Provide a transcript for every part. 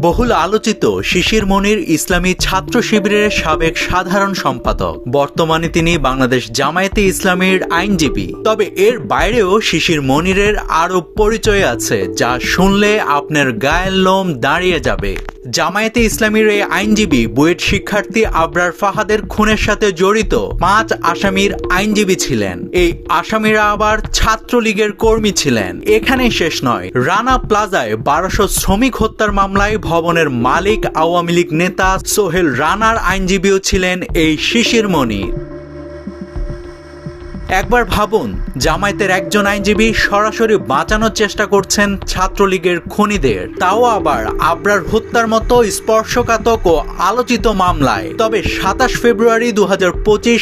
বহুল আলোচিত শিশির মনির ইসলামী ছাত্র শিবিরের সাবেক সাধারণ সম্পাদক। বর্তমানে তিনি বাংলাদেশ জামায়াতে ইসলামের আইনজীবী। তবে এর বাইরেও শিশির মনিরের আরও পরিচয় আছে, যা শুনলে আপনার গায়ের লোম দাঁড়িয়ে যাবে। জামায়াতে ইসলামীর এই আইনজীবী, বুয়েট শিক্ষার্থী আবরার ফাহাদের খুনের সাথে জড়িত পাঁচ আসামির আইনজীবী ছিলেন। এই আসামিরা আবার ছাত্রলীগের কর্মী ছিলেন। এখানেই শেষ নয়। রানা প্লাজায় বারোশো শ্রমিক হত্যার মামলায় ভবনের মালিক আওয়ামী লীগ নেতা সোহেল রানার আইনজীবীও ছিলেন এই শিশির মনি একবার ভাবুন, জামায়াতের একজন আইনজীবী সরাসরি বাঁচানোর চেষ্টা করছেন ছাত্রলীগের খনিদের। তাও আবার আবরার হত্যার মতো স্পর্শকাতক ও আলোচিত মামলায়। তবে সাতাশ ফেব্রুয়ারি দু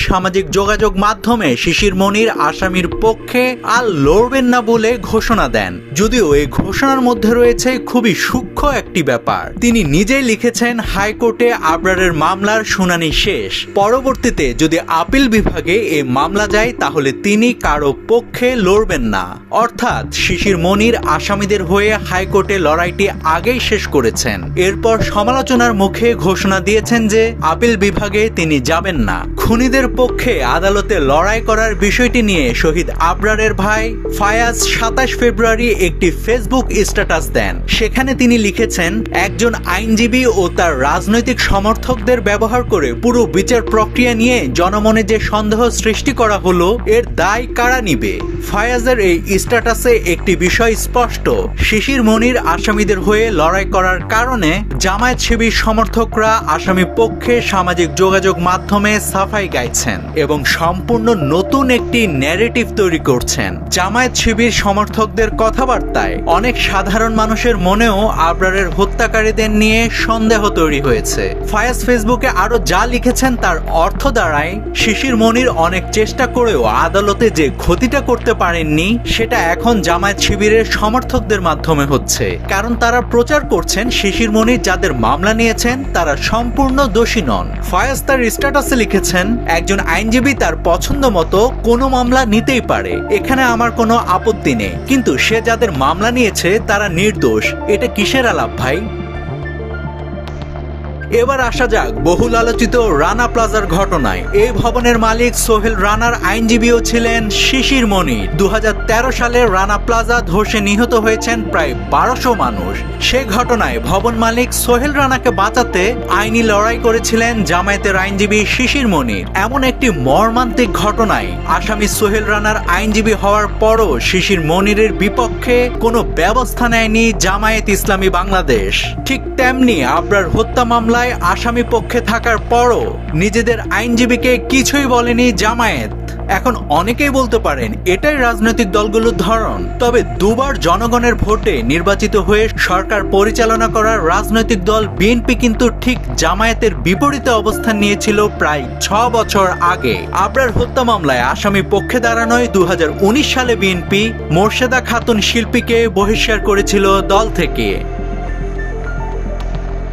সামাজিক যোগাযোগ মাধ্যমে শিশির মনির আসামির পক্ষে আর লড়বেন না বলে ঘোষণা দেন। যদিও এই ঘোষণার মধ্যে রয়েছে খুবই সূক্ষ্ম একটি ব্যাপার। তিনি নিজেই লিখেছেন, হাইকোর্টে আবরারের মামলার শুনানি শেষ। পরবর্তীতে যদি আপিল বিভাগে এই মামলা যায়, তাহলে তিনি কারও পক্ষে লড়বেন না। অর্থাৎ শিশির মনির আসামিদের হয়ে হাইকোর্টে লড়াইটি আগেই শেষ করেছেন। এরপর সমালোচনার মুখে ঘোষণা দিয়েছেন যে, আপিল বিভাগে তিনি যাবেন না। খুনিদের পক্ষে আদালতে লড়াই করার বিষয়টি নিয়ে শহীদ আবরারের ভাই ফায়াজ সাতাশ ফেব্রুয়ারি একটি ফেসবুক স্ট্যাটাস দেন। সেখানে তিনি লিখেছেন, একজন আইনজীবী ও তার রাজনৈতিক সমর্থকদের ব্যবহার করে পুরো বিচার প্রক্রিয়া নিয়ে জনমনে যে সন্দেহ সৃষ্টি করা হলো এর দায় কারা নিবে? ফায়াজের এই স্ট্যাটাসে একটি বিষয় স্পষ্ট। শিশির মনির আসামিদের হয়ে লড়াই করার কারণে জামায়াত শিবির সমর্থকরা আসামি পক্ষে সামাজিক যোগাযোগ মাধ্যমে সাফাই গাইছেন এবং সম্পূর্ণ নতুন একটি ন্যারেটিভ তৈরি করছেন। জামায়াত শিবির সমর্থকদের কথাবার্তায় অনেক সাধারণ মানুষের মনেও আবরারের হত্যাকারীদের নিয়ে সন্দেহ তৈরি হয়েছে। ফায়াজ ফেসবুকে আরও যা লিখেছেন তার অর্থ দ্বারাই শিশির মনির অনেক চেষ্টা করেও আদালতে যে ক্ষতিটা করতে পারেননি, সেটা এখন জামায়াত শিবিরের সমর্থকদের মাধ্যমে হচ্ছে। কারণ তারা প্রচার করছেন শিশির মনির যাদের মামলা নিয়েছেন, তারা সম্পূর্ণ দোষী নন। ফয়াজ তার স্ট্যাটাসে লিখেছেন, একজন আইনজীবী তার পছন্দ মতো কোনো মামলা নিতেই পারে। এখানে আমার কোনো আপত্তি নেই। কিন্তু সে যাদের মামলা নিয়েছে, তারা নির্দোষ। এটা কিসের আলাপ ভাই? এবার আসা যাক বহুল আলোচিত রানা প্লাজার ঘটনায়। এই ভবনের মালিক সোহেল রানার আইনজীবীও ছিলেন শিশির মনির দু সালে রানা প্লাজা ধসে নিহত হয়েছেন প্রায় বারোশো মানুষ। সে ঘটনায় ভবন মালিক সোহেল রানাকে বাঁচাতে আইনি লড়াই করেছিলেন জামায়াতের আইনজীবী শিশির মনির এমন একটি মর্মান্তিক ঘটনায় আসামি সোহেল রানার আইনজীবী হওয়ার পরও শিশির মনিরের বিপক্ষে কোনো ব্যবস্থা নেয়নি জামায়াত ইসলামী বাংলাদেশ। ঠিক তেমনি আবরার হত্যা মামলা মামলায় আসামি পক্ষে থাকার পরও নিজেদের আইনজীবীকে কিছুই বলেনি জামায়াত। এখন অনেকেই বলতে পারেন এটাই রাজনৈতিক দলগুলোর ধরন। তবে দুবার জনগণের ভোটে নির্বাচিত হয়ে সরকার পরিচালনা করার রাজনৈতিক দল বিএনপি কিন্তু ঠিক জামায়াতের বিপরীতে অবস্থান নিয়েছিল প্রায় ছ বছর আগে। আবরার হত্যা মামলায় আসামি পক্ষে দাঁড়ানোয় দু হাজার উনিশ সালে বিএনপি মোর্শেদা খাতুন শিল্পীকে বহিষ্কার করেছিল দল থেকে।